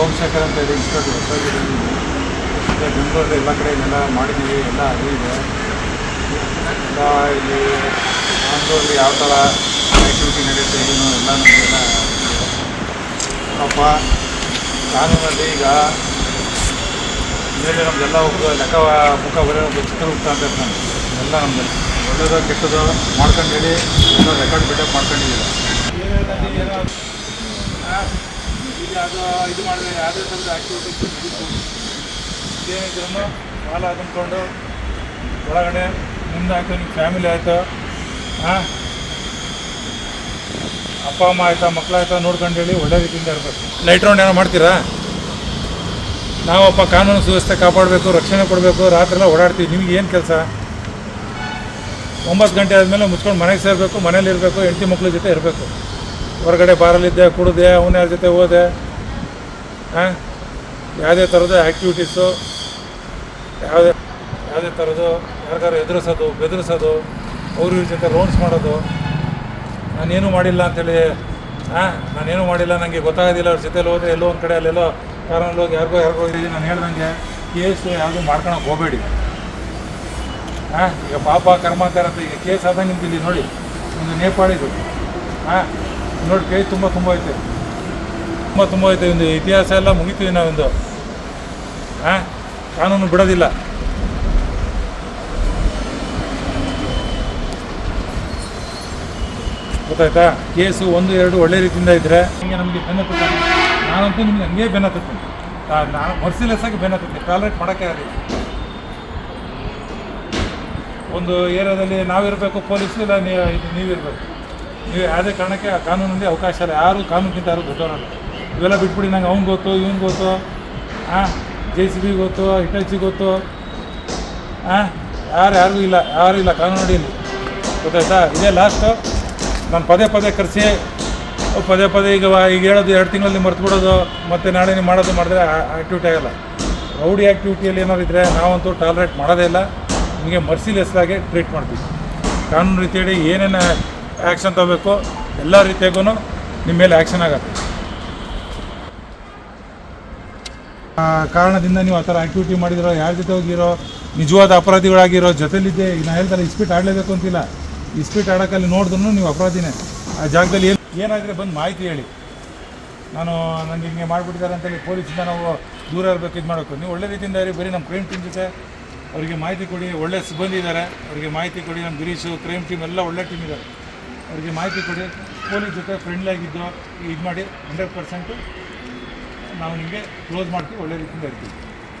ಸೋಮಶೇಖರ್ ಅಂತ ಹೇಳಿ ಇಷ್ಟೊಂದು ಹೊಸದಾಗಿ ಬೆಂಗಳೂರಲ್ಲಿ ಎಲ್ಲ ಕಡೆ ಎಲ್ಲ ಮಾಡಿದ್ದೀವಿ, ಎಲ್ಲ ಅದು ಇದೆ. ಎಲ್ಲ ಇಲ್ಲಿ ಬ್ಯಾಂಗ್ಳೂರಲ್ಲಿ ಯಾವ ಥರ ಆ್ಯಕ್ಟಿವಿಟಿ ನಡೆಯುತ್ತೆ ಏನು ಎಲ್ಲ ನಮಗೆಲ್ಲ ಪಾಪ ಕಾನೂನಲ್ಲಿ ಈಗ ಮೇಲೆ ನಮ್ದೆಲ್ಲ ಒಬ್ಬ ಲೆಕ್ಕ ಮುಖ ಬರೋ ಒಬ್ಬ ಚಿತ್ರಗುಪ್ತ ಅಂತ ಇರ್ತಾನೆ. ಎಲ್ಲ ನಮ್ಮದು ಒಳ್ಳೇದು ಕೆಟ್ಟದ್ದು ಮಾಡ್ಕೊಂಡು ಹೇಳಿ ಏನೋ ರೆಕಾರ್ಡ್ ಬಿಟ್ಟು ಮಾಡ್ಕೊಂಡಿದ್ದೀರ ಅದು ಇದು ಮಾಡಿದ್ರೆ ಯಾವುದೇ ಥರದ ಆಕ್ಟಿವಿಟೀಸ್ ಏನಿದ್ರು ಸಾಲ ತಂದ್ಕೊಂಡು ಒಳಗಡೆ ಆಯಿತು ನಿಮ್ಮ ಫ್ಯಾಮಿಲಿ ಆಯಿತು. ಹಾಂ? ಅಪ್ಪ, ಅಮ್ಮ ಆಯ್ತಾ ಮಕ್ಕಳಾಯ್ತಾ ನೋಡ್ಕೊಂಡು ಹೇಳಿ ಒಳ್ಳೆ ರೀತಿಯಿಂದ ಇರಬೇಕು. ಲೈಟ್ ರೌಂಡ್ ಏನೋ ಮಾಡ್ತೀರಾ? ನಾವಪ್ಪ ಕಾನೂನು ಸುವ್ಯವಸ್ಥೆ ಕಾಪಾಡಬೇಕು, ರಕ್ಷಣೆ ಕೊಡಬೇಕು, ರಾತ್ರಿ ಎಲ್ಲ ಓಡಾಡ್ತೀವಿ. ನಿಮ್ಗೆ ಏನು ಕೆಲಸ? ಒಂಬತ್ತು ಗಂಟೆ ಆದಮೇಲೆ ಮುಚ್ಕೊಂಡು ಮನೆಗೆ ಸೇರಬೇಕು, ಮನೇಲಿ ಇರಬೇಕು, ಹೆಂಡತಿ ಮಕ್ಕಳ ಜೊತೆ ಇರಬೇಕು. ಹೊರಗಡೆ ಬಾರಲ್ಲಿದ್ದೆ ಕುಡಿದೆ ಅವನ ಯಾರ ಜೊತೆ ಹೋದೆ. ಹಾಂ? ಯಾವುದೇ ಥರದ ಆ್ಯಕ್ಟಿವಿಟೀಸು ಯಾವುದೇ ಯಾವುದೇ ಥರದ್ದು ಯಾರಿಗಾರು ಎದುರಿಸೋದು, ಬೆದರಿಸೋದು, ಅವ್ರ ಇವ್ರ ಜೊತೆ ರೌಂಡ್ಸ್ ಮಾಡೋದು, ನಾನೇನು ಮಾಡಿಲ್ಲ ಅಂತೇಳಿ, ಹಾಂ? ನಾನೇನು ಮಾಡಿಲ್ಲ ನನಗೆ ಗೊತ್ತಾಗೋದಿಲ್ಲ, ಅವ್ರ ಜೊತೆಲಿ ಹೋದರೆ ಎಲ್ಲೋ ಒಂದು ಕಡೆ, ಅಲ್ಲೆಲ್ಲೋ ಕಾರಲ್ಲಿ ಹೋಗಿ ಯಾರಿಗೋ ಯಾರಿಗೋ ಹೋಗಿದ್ದೀನಿ ನಾನು ಹೇಳ್ದಂಗೆ ಕೇಸು ಯಾವುದು ಮಾಡ್ಕೊಳಕ್ಕೆ ಹೋಗಬೇಡಿ. ಹಾಂ? ಈಗ ಪಾಪ ಕರ್ಮಾಂತರ ಅಂತ ಈಗ ಕೇಸ್ ಆದಂಗೆ ನಿಮ್ಗೆ ಇಲ್ಲಿ ನೋಡಿ, ಒಂದು ನೇಪಾಳಿದು, ಹಾಂ? ನೋಡಿ ಕೈ ತುಂಬ ತುಂಬ ಐತೆ. ತುಂಬ ತುಂಬ ಐತೆ ಒಂದು ಇತಿಹಾಸ ಎಲ್ಲ ಮುಗಿತೀವಿ ನಾವೊಂದು ಹಾಂ ಕಾನೂನು ಬಿಡೋದಿಲ್ಲ. ಗೊತ್ತಾಯ್ತಾ? ಕೇಸು ಒಂದು, ಎರಡು ಒಳ್ಳೆ ರೀತಿಯಿಂದ ಇದ್ದರೆ ಹಿಂಗೆ ನಮಗೆ ಬೆನ್ನ ನಾನಂತೂ ನಿಮ್ಗೆ ಹಂಗೆ ಬೆನ್ನತ್ತುತ್ತೀನಿ ನಾನು ಮರ್ಸಿಲೆಸ್ ಆಗಿ ಬೆನ್ನತ್ತುತ್ತೀನಿ ಟಾಲರೇಟ್ ಮಾಡೋಕ್ಕೆ ಆಗಲಿ ಒಂದು ಏರಿಯಾದಲ್ಲಿ ನಾವಿರಬೇಕು ಪೊಲೀಸು ಇಲ್ಲ ನೀವು ನೀವಿರಬೇಕು. ನೀವು ಯಾವುದೇ ಕಾರಣಕ್ಕೆ ಆ ಕಾನೂನಲ್ಲಿ ಅವಕಾಶ ಇಲ್ಲ. ಯಾರು ಕಾನೂನಿಗಿಂತ ಯಾರು ದೊಡ್ಡವರಲ್ಲ. ಇವೆಲ್ಲ ಬಿಟ್ಬಿಡಿ, ನಂಗೆ ಅವ್ನು ಗೊತ್ತು, ಇವ್ನು ಗೊತ್ತು. ಹಾಂ ಜೆ ಸಿ ಬಿ ಗೊತ್ತು ಹಿಟಾಚಿ ಗೊತ್ತು. ಹಾಂ ಯಾರು ಯಾರಿಗೂ ಇಲ್ಲ, ಯಾರು ಇಲ್ಲ ಕಾನೂನು ಅಡಿಯಲ್ಲಿ ಗೊತ್ತಾಯ್ತಾ? ಇದೇ ಲಾಸ್ಟು ನಾನು ಪದೇ ಪದೇ ಕರೆಸಿ, ಪದೇ ಪದೇ ಈಗ ಈಗ ಹೇಳೋದು ಎರಡು ತಿಂಗಳಲ್ಲಿ ಮರ್ತು ಬಿಡೋದು, ಮತ್ತು ನಾಳೆ ನೀವು ಮಾಡೋದು ಮಾಡಿದ್ರೆ ಆ್ಯಕ್ಟಿವಿಟಿ ಆಗಲ್ಲ. ರೌಡಿ ಆ್ಯಕ್ಟಿವಿಟಿಯಲ್ಲಿ ಏನಾದ್ರು ಇದ್ದರೆ ನಾವಂತೂ ಟಾಲರೇಟ್ ಮಾಡೋದೇ ಇಲ್ಲ. ನಿಮಗೆ ಮರ್ಸಿಲೆಸ್ ಆಗಿ ಟ್ರೀಟ್ ಮಾಡ್ತೀವಿ. ಕಾನೂನು ರೀತಿಯಲ್ಲಿ ಏನೇನು ಆ್ಯಕ್ಷನ್ ತಗೋಬೇಕು. ಎಲ್ಲ ರೀತಿಯಾಗೂ ನಿಮ್ಮ ಮೇಲೆ ಆ್ಯಕ್ಷನ್ ಆಗುತ್ತೆ. ಕಾರಣದಿಂದ ನೀವು ಆ ಥರ ಆ್ಯಕ್ಟಿವಿಟಿ ಮಾಡಿದಿರೋ, ಯಾರ ಜೊತೆ ಹೋಗಿರೋ, ನಿಜವಾದ ಅಪರಾಧಿಗಳಾಗಿರೋ ಜೊತೆಲಿದ್ದೆ. ಈಗ ನಾ ಹೇಳ್ತಾರೆ ಇಸ್ಪೀಟ್ ಆಡಲೇಬೇಕು ಅಂತಿಲ್ಲ. ಇಸ್ಪೀಟ್ ಆಡೋಕ್ಕಲ್ಲಿ ನೋಡಿದ್ರು ನೀವು ಅಪರಾಧಿನೇ. ಆ ಜಾಗದಲ್ಲಿ ಏನು ಏನಾದರೆ ಬಂದು ಮಾಹಿತಿ ಹೇಳಿ. ನಾನು ನನಗೆ ಹಿಂಗೆ ಮಾಡಿಬಿಟ್ಟಿದ್ದಾರೆ ಅಂತೇಳಿ ಪೊಲೀಸಿಂದ ನಾವು ದೂರ ಇರಬೇಕು, ಇದು ಮಾಡಬೇಕು ನೀವು ಒಳ್ಳೆ ರೀತಿಯಿಂದ ಇರಿ, ಬರೀ ನಮ್ಮ ಕ್ರೈಮ್ ಟೀಮ್ ಜೊತೆ ಅವರಿಗೆ ಮಾಹಿತಿ ಕೊಡಿ. ಒಳ್ಳೆ ಸಿಬ್ಬಂದಿ ಇದ್ದಾರೆ ಅವರಿಗೆ ಮಾಹಿತಿ ಕೊಡಿ. ನಮ್ಮ ಗಿರೀಶು ಕ್ರೈಮ್ ಟೀಮ್ ಎಲ್ಲ ಒಳ್ಳೆ ಟೀಮ್ ಇದ್ದಾರೆ. ಅವರಿಗೆ ಮಾಹಿತಿ ಕೊಡಿ. ಪೊಲೀಸ್ ಜೊತೆ ಫ್ರೆಂಡ್ಲಿ ಆಗಿದ್ದು ಇದು ಮಾಡಿ ಹಂಡ್ರೆಡ್ ಪರ್ಸೆಂಟು ನಾವು ನಿಮಗೆ ಕ್ಲೋಸ್ ಮಾಡ್ತೀವಿ, ಒಳ್ಳೆ ರೀತಿಯಿಂದ ಇರ್ತೀವಿ.